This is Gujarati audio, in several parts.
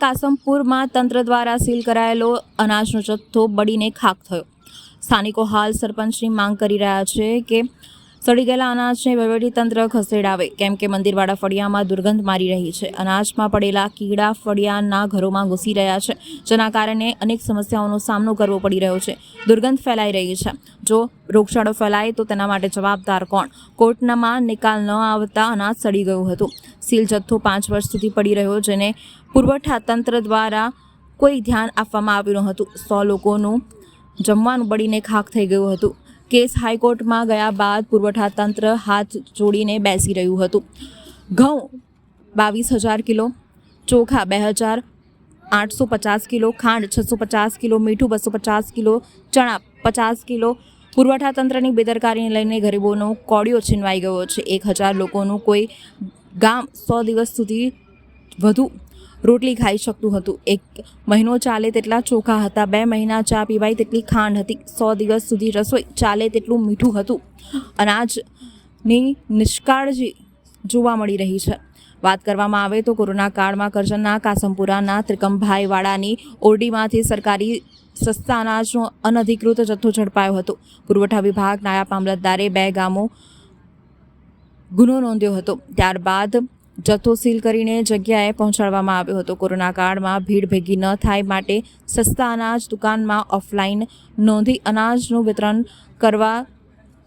કાસમપુરમાં તંત્ર દ્વારા સીલ કરાયેલો અનાજનો જથ્થો બળીને ખાખ થયો. સ્થાનિકો હાલ સરપંચની માંગ કરી રહ્યા છે કે સડી ગયેલા અનાજને વહીવટીતંત્ર ખસેડાવે, કેમ કે મંદિરવાળા ફળિયામાં દુર્ગંધ મારી રહી છે. અનાજમાં પડેલા કીડા ફળિયાના ઘરોમાં ઘૂસી રહ્યા છે, જેના કારણે અનેક સમસ્યાઓનો સામનો કરવો પડી રહ્યો છે. દુર્ગંધ ફેલાઈ રહી છે. જો રોગચાળો ફેલાય, તો તેના માટે જવાબદાર કોણ? કોર્ટનામાં નિકાલ ન આવતા અનાજ સડી ગયું હતું. સીલ જથ્થો પાંચ વર્ષ સુધી પડી રહ્યો, જેને પુરવઠા તંત્ર દ્વારા કોઈ ધ્યાન આપવામાં આવ્યું ન હતું. સો લોકોનું જમવાનું બળીને ખાખ થઈ ગયું હતું. કેસ હાઈકોર્ટમાં ગયા બાદ પુરવઠા તંત્ર હાથ જોડીને બેસી રહ્યું હતું. ઘઉં બાવીસ હજાર કિલો, ચોખા બે હજાર, આઠસો પચાસ કિલો, ખાંડ છસો પચાસ કિલો, મીઠું બસો પચાસ કિલો, ચણા પચાસ કિલો. પુરવઠા તંત્રની બેદરકારીને લઈને ગરીબોનો કોડિયો છીનવાઈ ગયો છે. એક હજાર લોકોનું કોઈ ગામ સો દિવસ સુધી વધુ રોટલી ખાઈ શકતું હતું. એક મહિનો ચાલે તેટલા ચોખા હતા, બે મહિના ચા પીવાય તેટલી ખાંડ હતી, સો દિવસ સુધી રસોઈ ચાલે તેટલું મીઠું હતું. અનાજની નિષ્કાળજી જોવા મળી રહી છે. વાત કરવામાં આવે તો કોરોના કાળમાં કરજણના, કાસમપુરાના ત્રિકમભાઈ વાડાની ઓરડીમાંથી સરકારી સસ્તા અનાજનો અનધિકૃત જથ્થો ઝડપાયો હતો. પુરવઠા વિભાગ નાયબ મામલતદારે બે ગામો ગુનો નોંધ્યો હતો. ત્યારબાદ જથ્થો સીલ કરીને જગ્યાએ પહોંચાડવામાં આવ્યો હતો. કોરોના કાળમાં ભીડ ભેગી ન થાય માટે સસ્તા અનાજ દુકાનમાં ઓફલાઈન નોંધી અનાજનું વિતરણ કરવા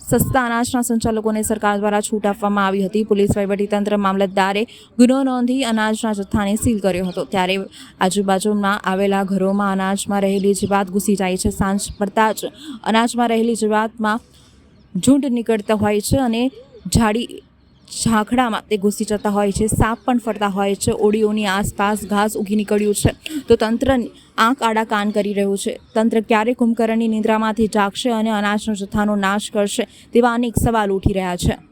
સસ્તા અનાજના સંચાલકોને સરકાર દ્વારા છૂટ આપવામાં આવી હતી. પોલીસ વહીવટીતંત્ર મામલતદારે ગુનો નોંધી અનાજના જથ્થાને સીલ કર્યો હતો. ત્યારે આજુબાજુમાં આવેલા ઘરોમાં અનાજમાં રહેલી જીવાત ઘૂસી જાય છે. સાંજ પડતા જ અનાજમાં રહેલી જીવાતમાં ઝૂંડ નીકળતા હોય છે અને જાડી ઝાંખડામાં તે ઘૂસી જતા હોય છે, સાપ પણ ફરતા હોય છે ઓડીઓની આસપાસ ઘાસ ઉગી નીકળ્યું છે. તો તંત્ર આંખ આડા કાન કરી રહ્યું છે. તંત્ર ક્યારે કુંભકર્ણની નિંદ્રામાંથી જાગશે અને અનાજનો જથ્થાનો નાશ કરશે તેવા અનેક સવાલ ઉઠી રહ્યા છે.